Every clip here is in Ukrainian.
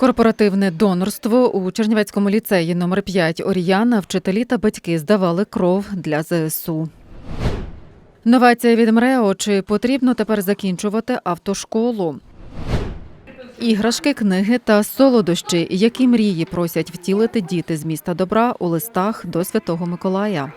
Корпоративне донорство у Чернівецькому ліцеї номер 5 Оріяна вчителі та батьки здавали кров для ЗСУ. Новація від МРЕО. Чи потрібно тепер закінчувати автошколу? Іграшки, книги та солодощі, які мрії просять втілити діти з міста добра у листах до Святого Миколая.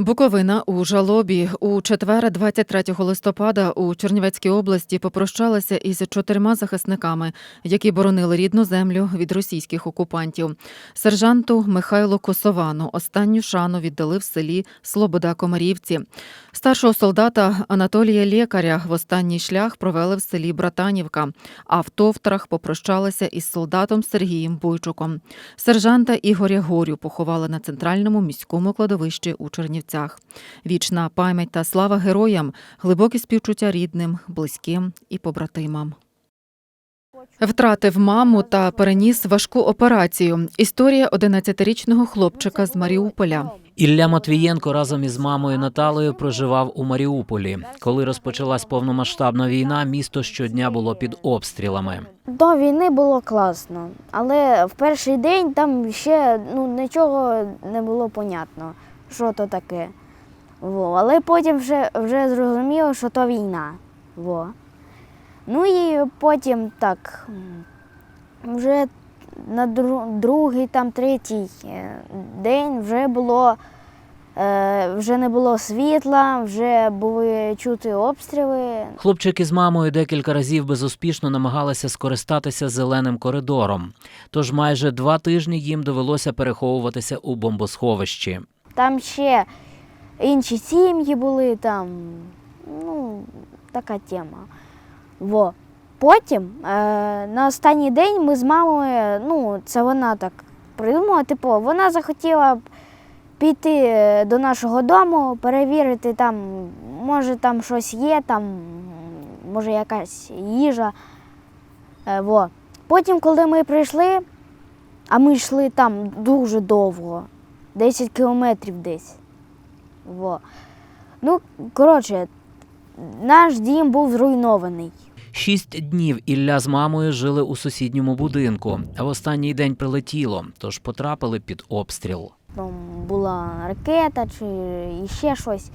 Буковина у жалобі у четвер, 23 листопада, у Чернівецькій області попрощалася із чотирма захисниками, які боронили рідну землю від російських окупантів. Сержанту Михайлу Косовану останню шану віддали в селі Слобода Комарівці. Старшого солдата Анатолія Лєкаря в останній шлях провели в селі Братанівка. А в Товтрах попрощалися із солдатом Сергієм Бойчуком. Сержанта Ігоря Горю поховали на центральному міському кладовищі у Чернівцях. Вічна пам'ять та слава героям, глибокі співчуття рідним, близьким і побратимам. Втратив маму та переніс важку операцію. Історія 11-річного хлопчика з Маріуполя. Ілля Матвієнко разом із мамою Наталею проживав у Маріуполі. Коли розпочалась повномасштабна війна, місто щодня було під обстрілами. До війни було класно, але в перший день там ще ну, нічого не було понятно, що то таке. Во. Але потім вже, вже зрозуміло, що то війна. Во. Ну і потім так, вже на дру- другий, там третій е, день вже було. е, Вже не було світла, вже були чути обстріли. Хлопчик із мамою декілька разів безуспішно намагалися скористатися зеленим коридором. Тож майже два тижні їм довелося переховуватися у бомбосховищі. Там ще інші сім'ї були, там, ну, така тема. Во. Потім е, на останній день ми з мамою, ну, це вона так придумала, типу, вона захотіла піти е, до нашого дому, перевірити там, може там щось є, там, може якась їжа. Е, во. Потім, коли ми прийшли, а ми йшли там дуже довго, 10 кілометрів десь. Во. Ну, коротше, наш дім був зруйнований. Шість днів Ілля з мамою жили у сусідньому будинку, а в останній день прилетіло, тож потрапили під обстріл. Там була ракета чи ще щось.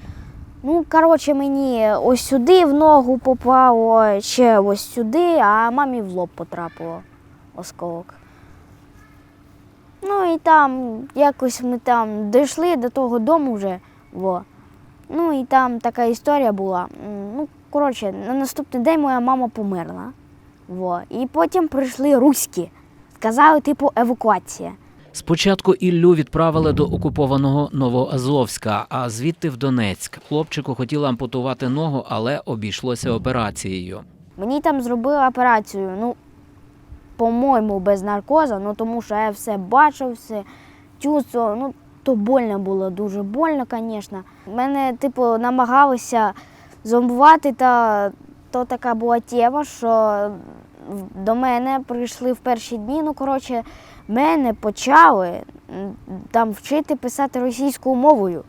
Ну, коротше, мені ось сюди в ногу попало, ще ось сюди, а мамі в лоб потрапило осколок. Ну і там якось ми там дійшли до того дому вже. Во. Ну і там така історія була. Ну, коротше, на наступний день моя мама померла. Во. І потім прийшли руські. Сказали, типу, евакуація. Спочатку Іллю відправили до окупованого Новоазовська, а звідти в Донецьк. Хлопчику хотіли ампутувати ногу, але обійшлося операцією. Мені там зробили операцію, ну, по-моєму, без наркоза, ну тому що я все бачив, все чувствував. Ну, то больно було, дуже больно, звісно. Мене, типу, намагалися зомбувати, та то така була тема, що до мене прийшли в перші дні. Ну, коротше, мене почали там вчити писати російською мовою.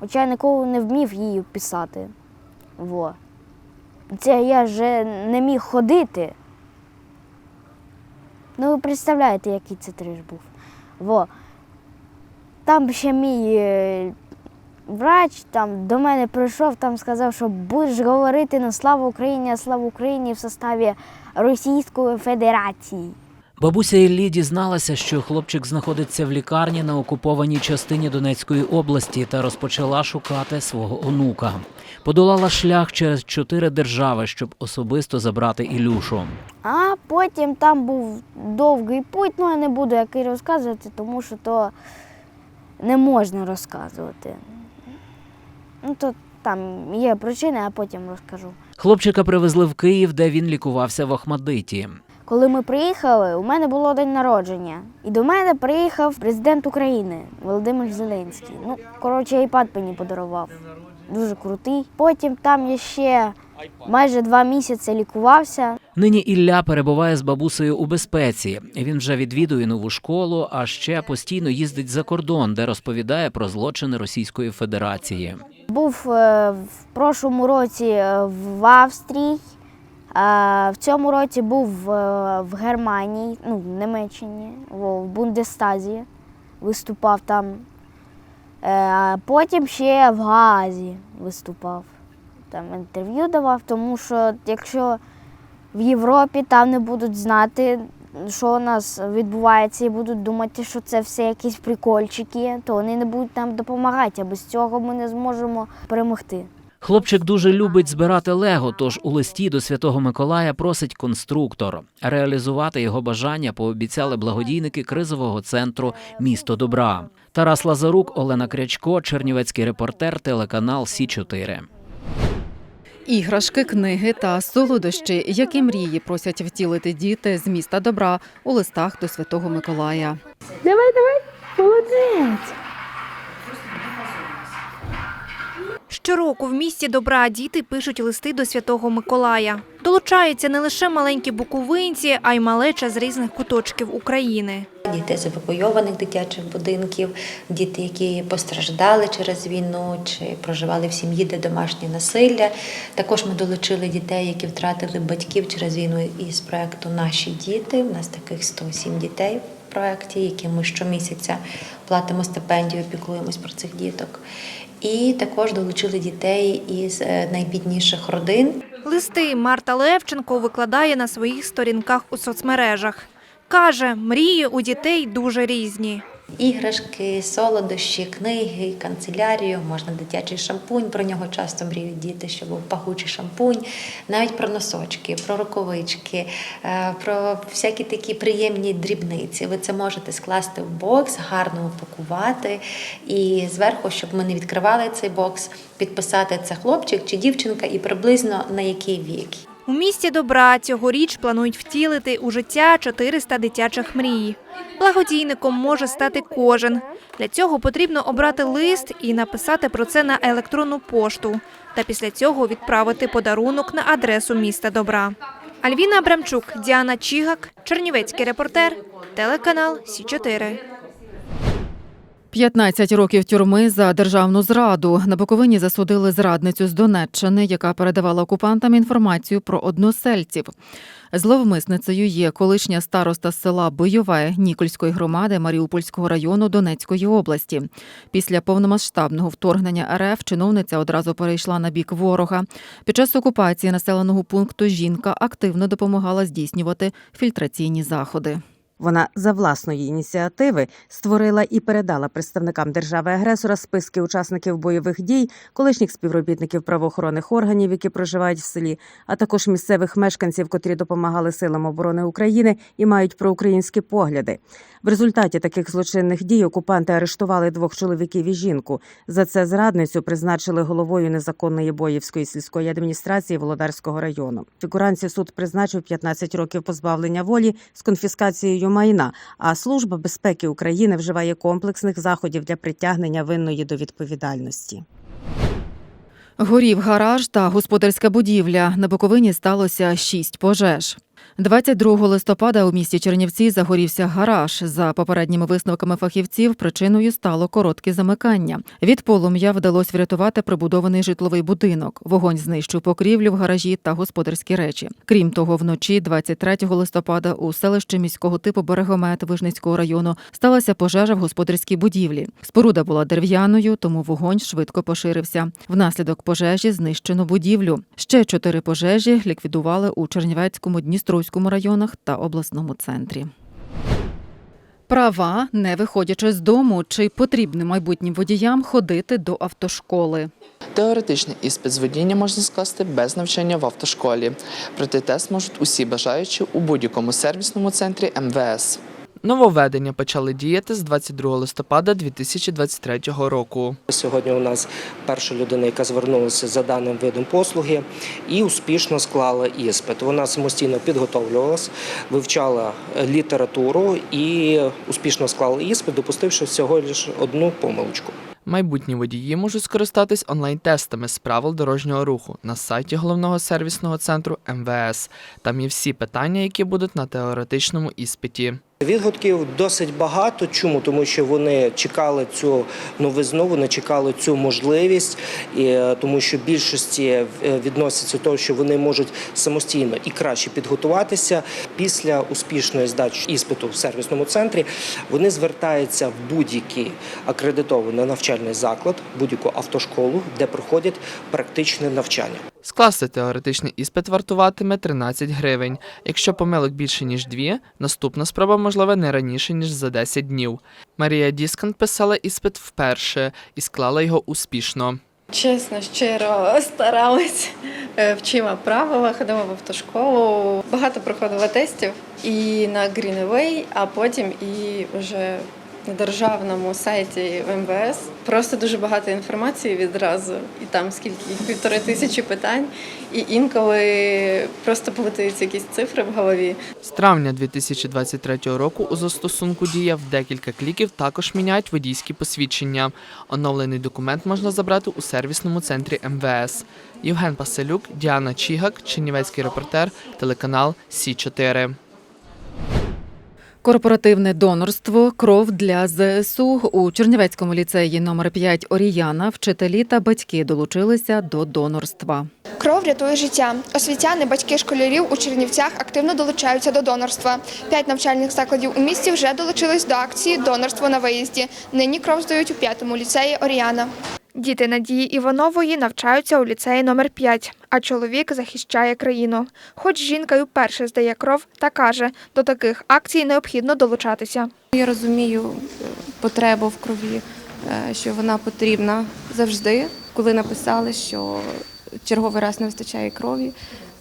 Хоча я ніколи не вмів її писати. Во. Це я ж не міг ходити. Ну, ви представляєте, який це триш був. Во. Там ще мій е, врач там, до мене прийшов, там сказав, що будеш говорити на славу Україні, а слава Україні в составі Російської Федерації. Бабуся Іллі дізналася, що хлопчик знаходиться в лікарні на окупованій частині Донецької області та розпочала шукати свого онука. Подолала шлях через чотири держави, щоб особисто забрати Ілюшу. А потім там був довгий путь, ну я не буду який розказувати, тому що то не можна розказувати. Ну, то там є причини, а потім розкажу. Хлопчика привезли в Київ, де він лікувався в Ахмадиті. Коли ми приїхали, у мене було день народження. І до мене приїхав президент України Володимир Зеленський. Ну, коротше, iPad мені подарував. Дуже крутий. Потім там я ще майже два місяці лікувався. Нині Ілля перебуває з бабусею у безпеці. Він вже відвідує нову школу, а ще постійно їздить за кордон, де розповідає про злочини Російської Федерації. Був е, в прошлому році е, в Австрії, в цьому році був е, в Германії, ну, в Німеччині, в Бундестазі, виступав там. Е, потім ще в Гаазі виступав. Там інтерв'ю давав, тому що якщо в Європі там не будуть знати, що у нас відбувається, і будуть думати, що це все якісь прикольчики, то вони не будуть нам допомагати, а без цього ми не зможемо перемогти. Хлопчик дуже любить збирати лего, тож у листі до Святого Миколая просить конструктор. Реалізувати його бажання пообіцяли благодійники кризового центру Місто добра. Тарас Лазарук, Олена Крячко, Чернівецький репортер, телеканал Сі 4 Іграшки, книги та солодощі, які мрії просять втілити діти з міста добра у листах до Святого Миколая. Давай, давай, молодець! Щороку в місті добра діти пишуть листи до Святого Миколая. Долучаються не лише маленькі буковинці, а й малеча з різних куточків України. Діти з евакуйованих дитячих будинків, діти, які постраждали через війну чи проживали в сім'ї, де домашнє насилля. Також ми долучили дітей, які втратили батьків через війну із проекту Наші діти. У нас таких 107 дітей в проекті, які ми щомісяця платимо стипендію, піклуємось про цих діток. І також долучили дітей із е, найбідніших родин. Листи Марта Левченко викладає на своїх сторінках у соцмережах. Каже, мрії у дітей дуже різні. Іграшки, солодощі, книги, канцелярію, можна дитячий шампунь. Про нього часто мріють діти, що був пахучий шампунь, навіть про носочки, про рукавички, е, про всякі такі приємні дрібниці. Ви це можете скласти в бокс, гарно упакувати і зверху, щоб ми не відкривали цей бокс, підписати це хлопчик чи дівчинка і приблизно на який вік. У місті добра цьогоріч планують втілити у життя 400 дитячих мрій. Благодійником може стати кожен. Для цього потрібно обрати лист і написати про це на електронну пошту. Та після цього відправити подарунок на адресу міста добра. Альвіна Абрамчук, Діана Чігак, Чернівецький репортер, телеканал Сі 4 15 років тюрми за державну зраду. На Буковині засудили зрадницю з Донеччини, яка передавала окупантам інформацію про односельців. Зловмисницею є колишня староста села Бойове Нікольської громади Маріупольського району Донецької області. Після повномасштабного вторгнення РФ чиновниця одразу перейшла на бік ворога. Під час окупації населеного пункту жінка активно допомагала здійснювати фільтраційні заходи. Вона за власної ініціативи створила і передала представникам держави-агресора списки учасників бойових дій, колишніх співробітників правоохоронних органів, які проживають в селі, а також місцевих мешканців, котрі допомагали силам оборони України і мають проукраїнські погляди. В результаті таких злочинних дій окупанти арештували двох чоловіків і жінку. За це зрадницю призначили головою незаконної боївської сільської адміністрації Володарського району. Фігуранці суд призначив 15 років позбавлення волі з конфіскацією майна. А служба безпеки України вживає комплексних заходів для притягнення винної до відповідальності. Горів гараж та господарська будівля. На Буковині сталося шість пожеж. 22 листопада у місті Чернівці загорівся гараж. За попередніми висновками фахівців, причиною стало коротке замикання. Від полум'я вдалося врятувати прибудований житловий будинок. Вогонь знищив покрівлю в гаражі та господарські речі. Крім того, вночі, 23 листопада, у селищі міського типу Берегомет Вижницького району сталася пожежа в господарській будівлі. Споруда була дерев'яною, тому вогонь швидко поширився. Внаслідок пожежі знищено будівлю. Ще чотири пожежі ліквідували у Чернівецькому, Дністровському районах та обласному центрі. Права, не виходячи з дому, чи потрібно майбутнім водіям ходити до автошколи. Теоретичний іспит з водіння можна скласти без навчання в автошколі. Проте тест можуть усі бажаючі у будь-якому сервісному центрі МВС. Нововведення почали діяти з 22 листопада 2023 року. Сьогодні у нас перша людина, яка звернулася за даним видом послуги і успішно склала іспит. Вона самостійно підготовлювалась, вивчала літературу і успішно склала іспит, допустивши всього лише одну помилочку. Майбутні водії можуть скористатись онлайн-тестами з правил дорожнього руху на сайті головного сервісного центру МВС. Там є всі питання, які будуть на теоретичному іспиті. Відгуків досить багато. Чому? Тому що вони чекали цю новизну, вони чекали цю можливість, і, е, тому що більшості е, відноситься до того, що вони можуть самостійно і краще підготуватися. Після успішної здачі іспиту в сервісному центрі вони звертаються в будь-який акредитований навчальний заклад, будь-яку автошколу, де проходять практичне навчання. Скласти теоретичний іспит вартуватиме 13 гривень. Якщо помилок більше ніж дві, наступна спроба можлива не раніше ніж за 10 днів. Марія Діскан писала іспит вперше і склала його успішно. Чесно, щиро старалась. Е, Вчила правила, ходила в автошколу. Багато проходила тестів і на Greenway, а потім і вже на державному сайті МВС. Просто дуже багато інформації відразу, і там скільки півтори тисячі питань, і інколи просто плутаються якісь цифри в голові. З травня 2023 року у застосунку дія в декілька кліків також міняють водійські посвідчення. Оновлений документ можна забрати у сервісному центрі МВС. Євген Паселюк, Діана Чігак, Чернівецький репортер, телеканал Сі 4 Корпоративне донорство кров для ЗСУ у Чернівецькому ліцеї номер 5 Оріяна вчителі та батьки долучилися до донорства. Кров рятує життя. Освітяни, батьки школярів у Чернівцях активно долучаються до донорства. П'ять навчальних закладів у місті вже долучились до акції Донорство на виїзді. Нині кров здають у п'ятому ліцеї Оріана. Діти Надії Іванової навчаються у ліцеї номер 5 а чоловік захищає країну. Хоч жінка й вперше здає кров та каже, до таких акцій необхідно долучатися. Я розумію е, потребу в крові, е, що вона потрібна завжди. Коли написали, що черговий раз не вистачає крові,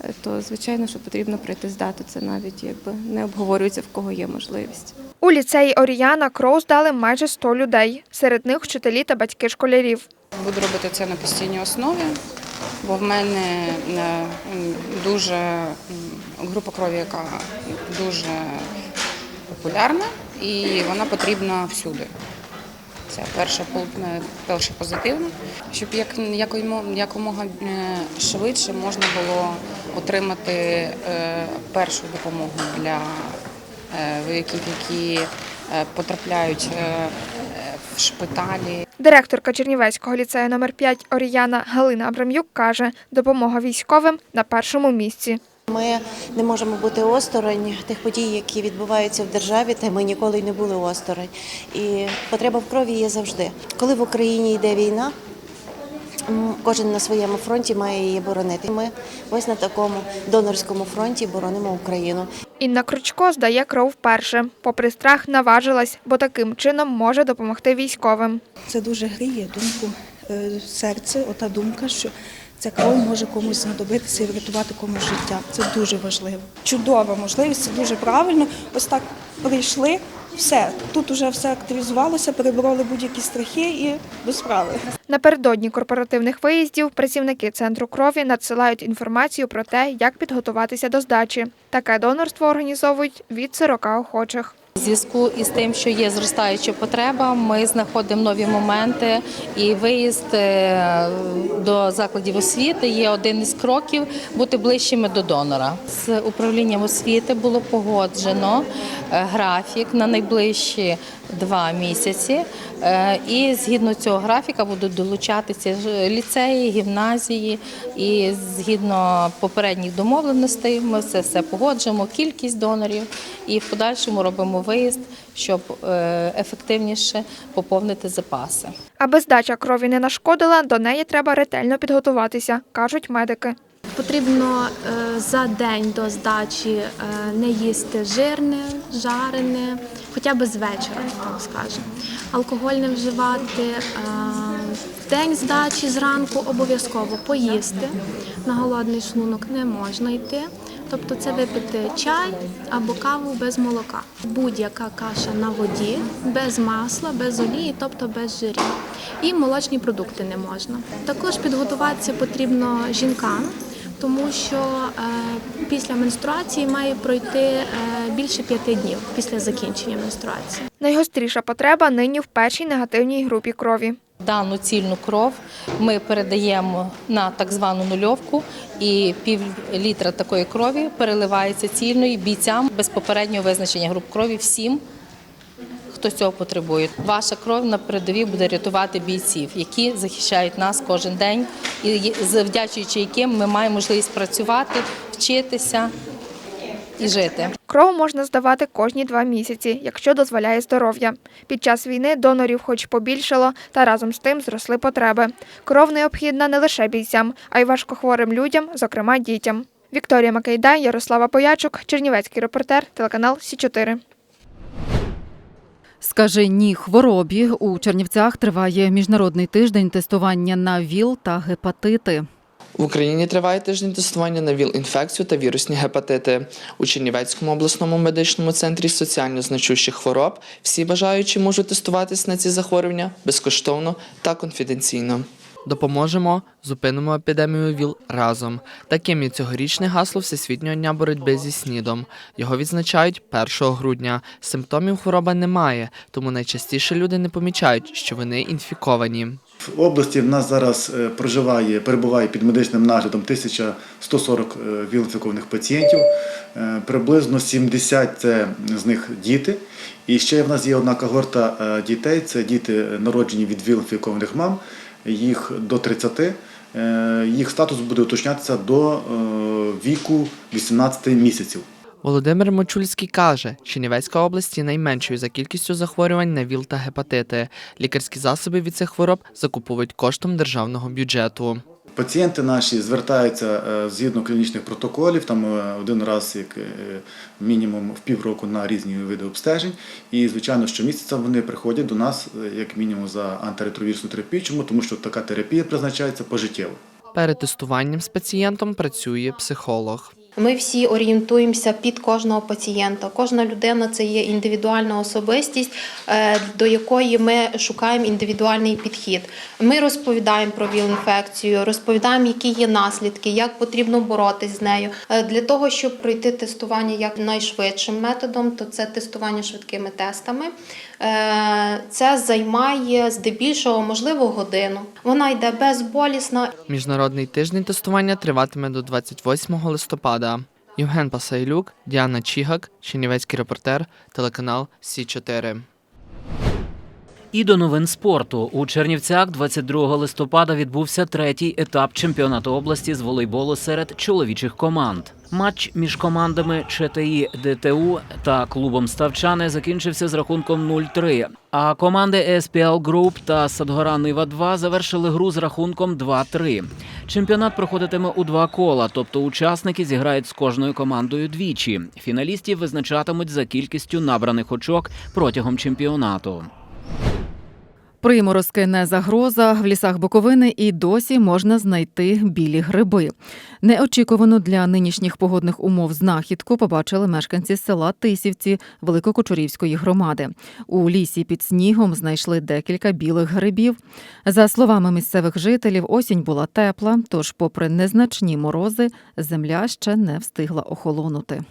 е, то звичайно, що потрібно прийти здати. Це навіть якби не обговорюється в кого є можливість. У ліцеї Оріяна кров здали майже 100 людей. Серед них вчителі та батьки школярів. Буду робити це на постійній основі, бо в мене е, дуже група крові, яка дуже популярна і вона потрібна всюди. Це перше, пол- е, перше позитивне, щоб як, якомога е, швидше можна було отримати першу допомогу для вояків, які потрапляють в шпиталі. Директорка Чернівецького ліцею номер 5 Оріяна Галина Абрам'юк каже, допомога військовим на першому місці. Ми не можемо бути осторонь тих подій, які відбуваються в державі, та ми ніколи й не були осторонь. І потреба в крові є завжди. Коли в Україні йде війна, кожен на своєму фронті має її боронити. Ми ось на такому донорському фронті боронимо Україну. Інна Кручко здає кров вперше. Попри страх, наважилась, бо таким чином може допомогти військовим. Це дуже гріє думку е, серце, ота думка, що ця кров може комусь знадобитися і врятувати комусь життя. Це дуже важливо. Чудова можливість, це дуже правильно. Ось так прийшли, все. Тут уже все активізувалося, перебороли будь-які страхи і до справи. Напередодні корпоративних виїздів працівники центру крові надсилають інформацію про те, як підготуватися до здачі. Таке донорство організовують від 40 охочих. Зв'язку із тим, що є зростаюча потреба, ми знаходимо нові моменти, і виїзд е, до закладів освіти є один із кроків бути ближчими до донора. З управлінням освіти було погоджено е, графік на найближчі два місяці. Е, І згідно цього графіка будуть долучатися ліцеї, гімназії. І згідно попередніх домовленостей, ми це все погоджуємо, кількість донорів і в подальшому робимо виїзд, щоб е, ефективніше поповнити запаси. Аби здача крові не нашкодила, до неї треба ретельно підготуватися, кажуть медики. Потрібно е, за день до здачі не їсти жирне, жарене, хоча б з вечора, так скажемо. Алкоголь не вживати. е, В день здачі зранку обов'язково поїсти. На голодний шлунок не можна йти. Тобто це випити чай або каву без молока. Будь-яка каша на воді, без масла, без олії, тобто без жирів. І молочні продукти не можна. Також підготуватися потрібно жінкам, тому що е, після менструації має пройти е, більше п'яти днів після закінчення менструації. Найгостріша потреба нині в першій негативній групі крові. Дану цільну кров ми передаємо на так звану нульовку, і пів літра такої крові переливається цільної бійцям без попереднього визначення груп крові всім, хто цього потребує. Ваша кров на передовій буде рятувати бійців, які захищають нас кожен день, і завдячуючи яким ми маємо можливість працювати, вчитися і жити. Кров можна здавати кожні два місяці, якщо дозволяє здоров'я. Під час війни донорів хоч побільшало, та разом з тим зросли потреби. Кров необхідна не лише бійцям, а й важкохворим людям, зокрема дітям. Вікторія Макейдай, Ярослава Поячук, Чернівецький репортер, телеканал Сі 4 Скажи ні хворобі. У Чернівцях триває міжнародний тиждень тестування на ВІЛ та гепатити. В Україні триває тиждень тестування на ВІЛ-інфекцію та вірусні гепатити. У Чернівецькому обласному медичному центрі соціально значущих хвороб всі бажаючі можуть тестуватись на ці захворювання безкоштовно та конфіденційно. Допоможемо, зупинимо епідемію ВІЛ разом. Таким є цьогорічне гасло Всесвітнього дня боротьби зі СНІДом. Його відзначають 1 грудня. Симптомів хвороба немає, тому найчастіше люди не помічають, що вони інфіковані. В області в нас зараз е, проживає, перебуває під медичним наглядом 1140 е, віл-інфікованих пацієнтів. Е, Приблизно 70 це з них діти. І ще в нас є одна когорта дітей, це діти народжені від віл-інфікованих мам, їх до 30. Е, Їх статус буде уточнятися до е, віку 18 місяців. Володимир Мочульський каже, Чернівецька область є найменшою за кількістю захворювань на ВІЛ та гепатити. Лікарські засоби від цих хвороб закуповують коштом державного бюджету. Пацієнти наші звертаються е, згідно клінічних протоколів, там е, один раз, як е, мінімум в півроку на різні види обстежень. І, звичайно, щомісяця вони приходять до нас як мінімум за антиретровірусну терапію. Чому? Тому що така терапія призначається пожиттєво. Перед тестуванням з пацієнтом працює психолог. Ми всі орієнтуємося під кожного пацієнта. Кожна людина це є індивідуальна особистість, е, до якої ми шукаємо індивідуальний підхід. Ми розповідаємо про ВІЛ-інфекцію, розповідаємо, які є наслідки, як потрібно боротись з нею. Е, Для того, щоб пройти тестування як найшвидшим методом, то це тестування швидкими тестами. Е, Це займає здебільшого, можливо, годину. Вона йде безболісна Міжнародний тиждень тестування триватиме до 28 листопада. Євген Пасайлюк, Діана Чігак, Чернівецький репортер, телеканал Сі 4 І до новин спорту у Чернівцях 22 листопада відбувся третій етап чемпіонату області з волейболу серед чоловічих команд. Матч між командами ЧТІ ДТУ та клубом Ставчани закінчився з рахунком 0-3. А команди SPL Group та Садгора Нива 2 завершили гру з рахунком 2-3. Чемпіонат проходитиме у два кола, тобто учасники зіграють з кожною командою двічі. Фіналістів визначатимуть за кількістю набраних очок протягом чемпіонату. Приморозки не загроза. В лісах Буковини і досі можна знайти білі гриби. Неочікувану для нинішніх погодних умов знахідку побачили мешканці села Тисівці Великокочурівської громади. У лісі під снігом знайшли декілька білих грибів. За словами місцевих жителів, осінь була тепла, тож, попри незначні морози, земля ще не встигла охолонути.